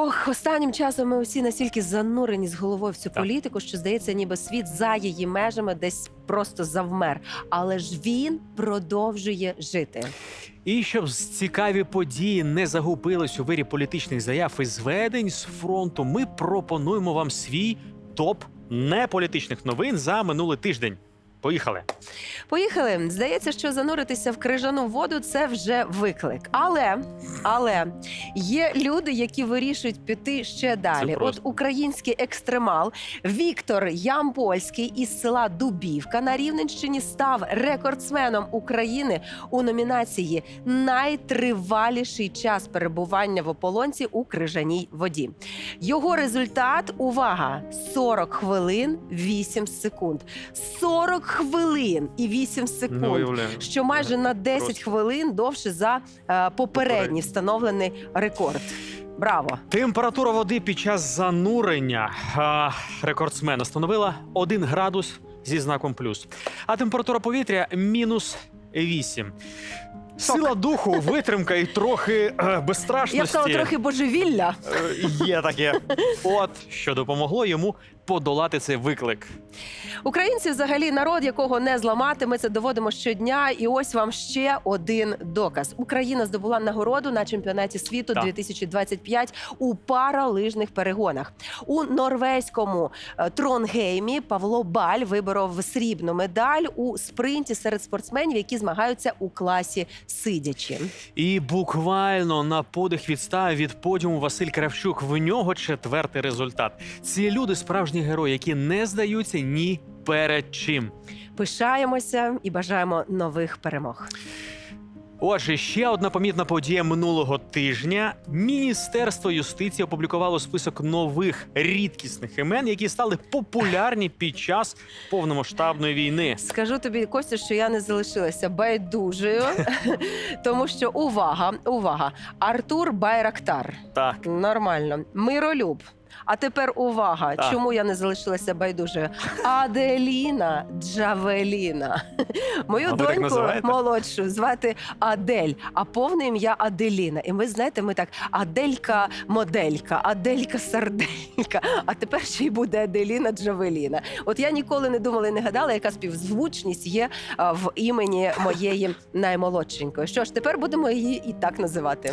Ох, останнім часом ми усі настільки занурені з головою в цю Так. політику, що здається, ніби світ за її межами десь просто завмер. Але ж він продовжує жити. І щоб цікаві події не загубились у вирі політичних заяв і зведень з фронту, ми пропонуємо вам свій топ неполітичних новин за минулий тиждень. Поїхали. Поїхали. Здається, що зануритися в крижану воду це вже виклик. Але, але є люди, які вирішують піти ще далі. От український екстремал Віктор Ямпольський із села Дубівка на Рівненщині став рекордсменом України у номінації Найтриваліший час перебування в ополонці у крижаній воді. Його результат увага 40 хвилин 8 секунд. 40 хвилин і 8 секунд. уявляю. що майже на 10 Просто. хвилин довше за е, попередній Попередній. встановлений рекорд. Браво! Температура води під час занурення а, рекордсмена становила 1 градус зі знаком плюс. А температура повітря мінус 8. Сила духу, витримка і трохи е, безстрашності. Я б сказала, трохи божевілля. Е, Є таке. От що допомогло йому подолати цей виклик. Українці, взагалі, народ, якого не зламати. Ми це доводимо щодня. І ось вам ще один доказ. Україна здобула нагороду на чемпіонаті світу Так. 2025 у паралижних перегонах. У норвезькому е, Тронгеймі Павло Баль виборов срібну медаль у спринті серед спортсменів, які змагаються у класі сидячи. І буквально на подих відстав від подіуму Василь Кравчук. В нього четвертий результат. Ці люди справжні герої, які не здаються ні перед чим. Пишаємося і бажаємо нових перемог. Отже, ще одна помітна подія минулого тижня. Міністерство юстиції опублікувало список нових рідкісних імен, які стали популярні під час повномасштабної війни. Скажу тобі, Костя, що я не залишилася байдужою, тому що увага, увага! Артур Байрактар. Так, Нормально. Миролюб. А тепер увага, Так. чому я не залишилася байдужою? Аделіна Джавеліна. Мою А ви так доньку називаєте? молодшу звати Адель, а повне ім'я Аделіна. І ми знаєте, ми так Аделька моделька, Аделька сарделька. А тепер ще й буде Аделіна Джавеліна. От я ніколи не думала і не гадала, яка співзвучність є а, в імені моєї наймолодшенької. Що ж, тепер будемо її і так називати.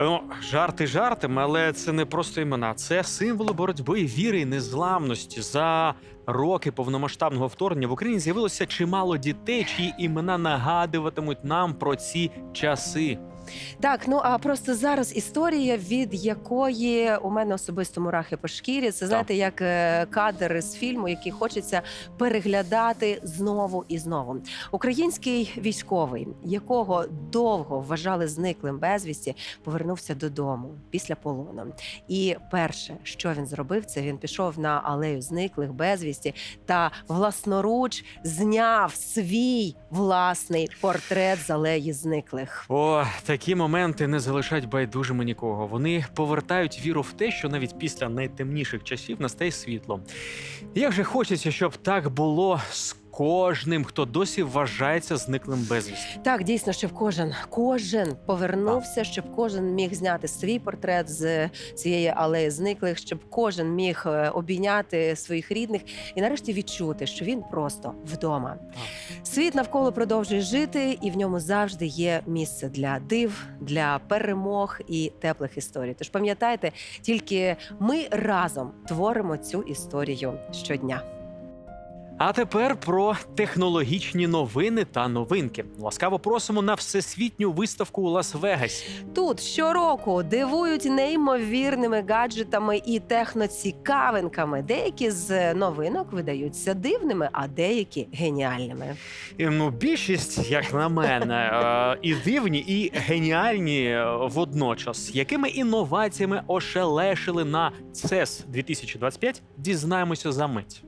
ну жарти жартами, але це не просто імена, це символи боротьби, віри і незламності. За роки повномасштабного вторгнення в Україні з'явилося чимало дітей, чиї імена нагадуватимуть нам про ці часи. Так, ну а просто зараз історія, від якої у мене особисто мурахи по шкірі. Це знаєте, як е, кадр з фільму, який хочеться переглядати знову і знову. Український військовий, якого довго вважали зниклим безвісті, повернувся додому після полону. І перше, що він зробив, це він пішов на алею зниклих безвісті та власноруч зняв свій власний портрет з алеї зниклих. О, такі моменти не залишають байдужими нікого. Вони повертають віру в те, що навіть після найтемніших часів настає світло. Як же хочеться, щоб так було з кожним, хто досі вважається зниклим безвісти. Так, дійсно, щоб кожен кожен повернувся, щоб кожен міг зняти свій портрет з цієї алеї зниклих, щоб кожен міг е, обійняти своїх рідних і нарешті відчути, що він просто вдома. Світ навколо продовжує жити, і в ньому завжди є місце для див, для перемог і теплих історій. Тож пам'ятайте, тільки ми разом творимо цю історію щодня. А тепер про технологічні новини та новинки. Ласкаво просимо на всесвітню виставку у Лас-Вегасі. Тут щороку дивують неймовірними гаджетами і техноцікавинками. Деякі з новинок видаються дивними, а деякі геніальними. І, Ну, більшість, як на мене, е, і дивні, і геніальні е, водночас. Якими інноваціями ошелешили на CES 2025, дізнаємося за мить.